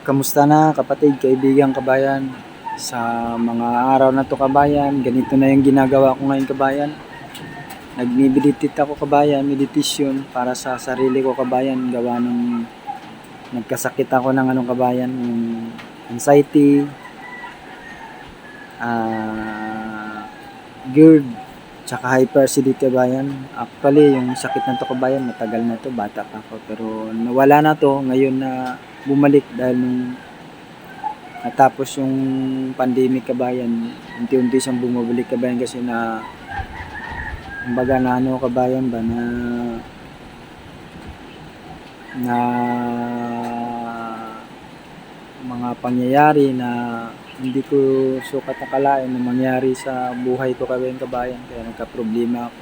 Kamusta na kapatid, kaibigan, kabayan? Sa mga araw na to kabayan, ganito na yung ginagawa ko ngayon kabayan. Nagmimeditate ako kabayan, meditation para sa sarili ko kabayan, gawa ng nagkasakit ako ng anong kabayan, yung anxiety, ah GERD, tsaka hyperacidity kabayan. Actually, yung sakit na to matagal na to, bata pa ako. Pero nawala na to ngayon na bumalik dahil nung natapos yung pandemic kabayan, unti-unti siyang bumabalik kabayan kasi na kumbaga na ano kabayan ba na na mga pangyayari na hindi ko sukat nakalain na mangyari sa buhay ko kabayan kabayan. Kaya nagka-problema ako.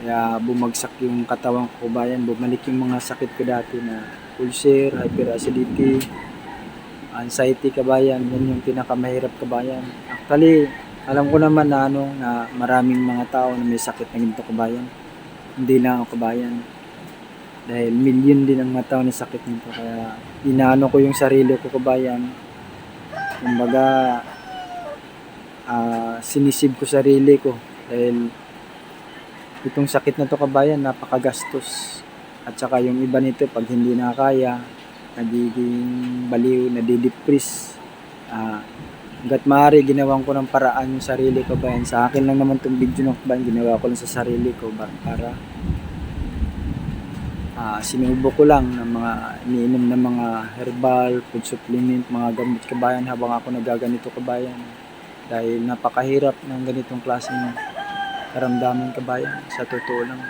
Kaya bumagsak yung katawan ko kabayan. Bumalik yung mga sakit ko dati na ulcer, hyperacidity anxiety kabayan. Yan yung pinakamahirap kabayan. Actually alam ko naman na ano na maraming mga tao na may sakit na ganito kabayan. Hindi lang ako kabayan. Dahil million din ang mga tao na sakit nito. Kaya inaano ko yung sarili ko kabayan kumbaga ah sinisib ko sarili ko dahil itong sakit na to kabayan napakagastos. At saka yung iba nito pag hindi na kaya nagiging baliw nadidepress. Ah hanggat maaari ginawan ko ng paraan yung sarili ko kabayan. Sa akin lang naman tong video ng ginawa ko lang sa sarili ko ba- para ah sinubo ko lang ng mga iniinom ng mga herbal, food supplement, mga gamot kabayan habang ako nagaganito kabayan. Dahil napakahirap ng ganitong klaseng karamdaman kabayan sa totoo lang.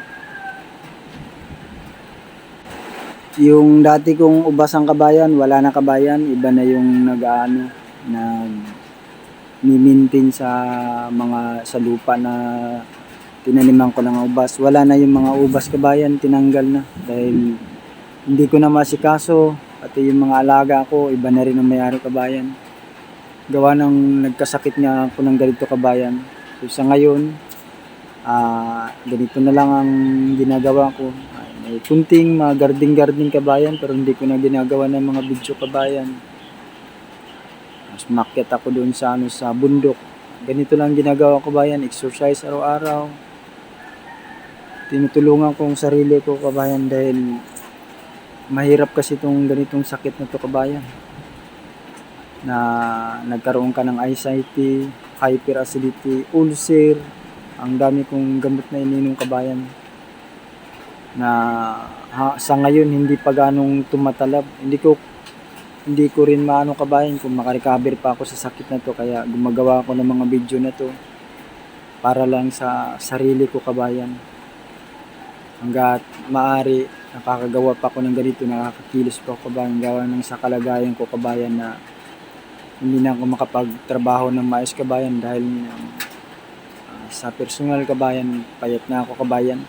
Yung dati kong ubasang kabayan, wala na kabayan, iba na yung nag-ano, nag mimintin sa mga sa lupa na tinaniman ko ng ubas. Wala na yung mga ubas kabayan, tinanggal na. Dahil hindi ko na masikaso, pati yung mga alaga ko, iba na rin ang mayari kabayan. Gawa ng nagkasakit nga ako ng ganito kabayan. So sa ngayon, ah ganito na lang ang ginagawa ko. Ah, may kunting mga garding-garding kabayan, pero hindi ko na ginagawa ng mga video kabayan. Mas makyat ako doon sa ano sa bundok. Ganito lang ginagawa ko bayan, exercise araw-araw tinutulungan ko ang sarili ko kabayan dahil mahirap kasi itong ganitong sakit na to kabayan. Na nagkaroon ka ng anxiety, hyperacidity, ulcer, ang dami kong gamot na ininom kabayan. Na ha, sa ngayon hindi pa ganong tumatalab. Hindi ko hindi ko rin maano kabayan kung makarecover pa ako sa sakit na to kaya gumagawa ako ng mga video na to para lang sa sarili ko kabayan hanggat maaari nakakagawa pa ako ng ganito nakakakilos pa ako kabayan gawa ng sa kalagayan ko kabayan na hindi na ako makapagtrabaho ng maayos kabayan dahil ah, sa personal kabayan payat na ako kabayan.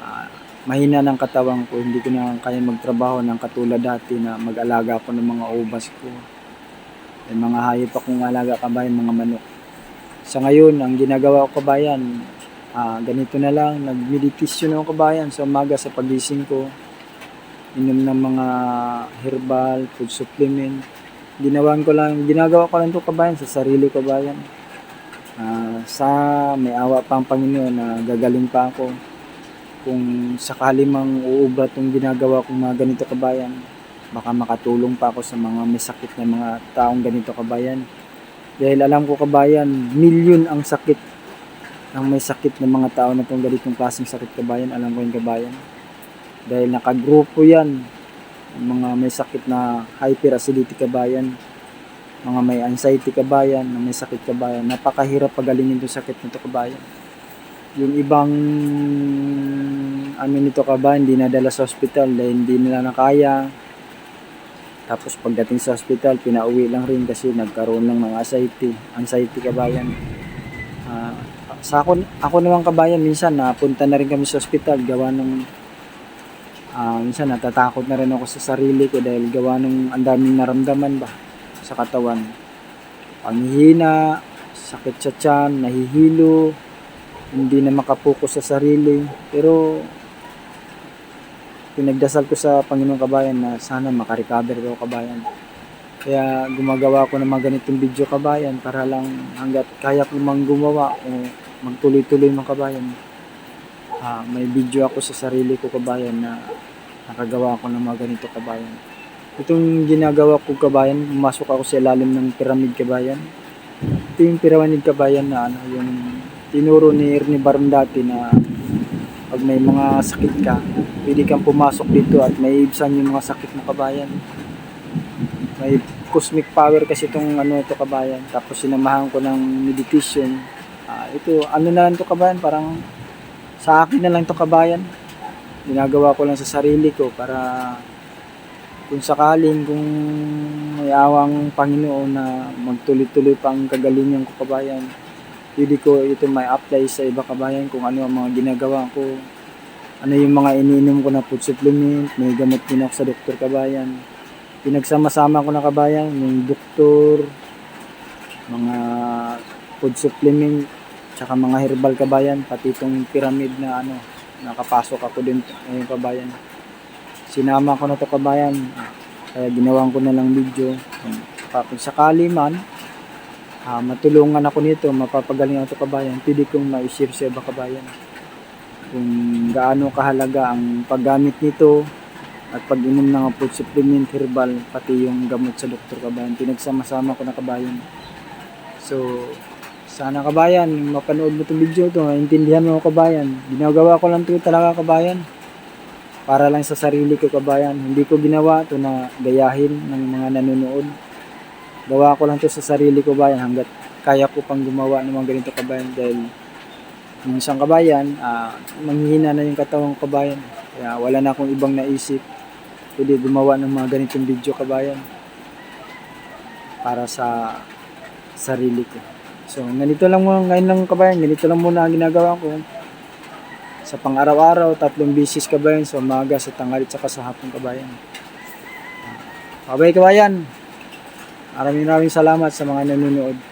Ah, mahina ng katawan ko hindi ko na kaya magtrabaho ng katulad dati na mag-alaga ako ng mga ubas ko. May mga hayop akong alaga kabayan mga manok. Sa ngayon ang ginagawa ko kabayan Ah, ganito na lang, nag-meditation ako kabayan sa umaga sa pagising ko. Inom ng mga herbal, food supplement. Ginawan ko lang, ginagawa ko lang to kabayan sa sarili ko kabayan. Ah, sa may awa pa ang Panginoon na gagaling pa ako. Kung sakali mang uubra tong ginagawa kong mga ganito kabayan, baka makatulong pa ako sa mga may sakit na mga taong ganito kabayan. Dahil alam ko kabayan, milyon ang sakit ng may sakit ng mga tao na itong ganitong klaseng sakit kabayan, alam ko yung kabayan. Dahil nakagrupo yan, ng mga may sakit na hyperacidity kabayan, mga may anxiety kabayan, na may sakit kabayan, napakahirap pagalingin itong sakit nito kabayan. Yung ibang ano nito kabayan, hindi nadala sa hospital dahil hindi nila nakaya. Tapos pagdating sa hospital, pinauwi lang rin kasi nagkaroon ng mga anxiety, anxiety kabayan. Ah, sa ako, ako naman kabayan, minsan napunta na rin kami sa ospital gawa ng ah, minsan natatakot na rin ako sa sarili ko dahil gawa ng ang daming naramdaman ba sa katawan. Panghihina, sakit sa tiyan, nahihilo, hindi na makapokus sa sarili. Pero pinagdasal ko sa Panginoon kabayan na sana makarecover ko kabayan. Kaya gumagawa ko ng mga ganitong video kabayan para lang hanggat kaya ko mang gumawa o magtuloy-tuloy mga kabayan. Ah, may video ako sa sarili ko kabayan na nakagawa ko ng mga ganito kabayan. Itong ginagawa ko kabayan, pumasok ako sa ilalim ng pyramid kabayan. Ito yung pyramid kabayan na ano, yung tinuro ni Ernie Baron dati na pag may mga sakit ka, pwede kang pumasok dito at may ibsan yung mga sakit mo kabayan. May cosmic power kasi itong ano ito kabayan. Tapos sinamahan ko ng meditation. Ah, ito, ano na lang ito kabayan, parang sa akin na lang ito kabayan. Ginagawa ko lang sa sarili ko para kung sakaling kung may awang Panginoon na magtuloy-tuloy pa ang kagalingan ko kabayan, pwede ko ito may apply sa iba kabayan kung ano ang mga ginagawa ko, ano yung mga iniinom ko na food supplement, may gamot din ako sa doktor kabayan. Pinagsama-sama ko na kabayan, yung doktor, mga food supplement, tsaka mga herbal kabayan, pati itong pyramid na ano, nakapasok ako din ngayon kabayan. Sinama ko na to kabayan, kaya ginawan ko na lang video. Pa- Kung sakali man, ah, matulungan ako nito, mapapagaling ako kabayan, pwede kong ma-share sa iba kabayan. Kung gaano kahalaga ang paggamit nito at pag-inom ng food supplement herbal, pati yung gamot sa doktor kabayan, pinagsama-sama ko na kabayan. So, sana kabayan, mapanood mo itong video to, maintindihan mo kabayan. Ginagawa ko lang ito talaga kabayan. Para lang sa sarili ko kabayan. Hindi ko ginawa to na gayahin ng mga nanonood. Gawa ko lang to sa sarili ko kabayan hanggat kaya ko pang gumawa ng mga ganito kabayan dahil minsan kabayan, ah, manghihina na yung katawang kabayan. Kaya wala na akong ibang naisip. Pwede gumawa ng mga ganitong video kabayan para sa sarili ko. So, ganito lang mo ngayon lang kabayan, ganito lang muna ang ginagawa ko. Sa pang-araw-araw, tatlong bisis kabayan, sa umaga, sa tanghali, at sa hapon kabayan. Bye kabayan. Maraming maraming salamat sa mga nanonood.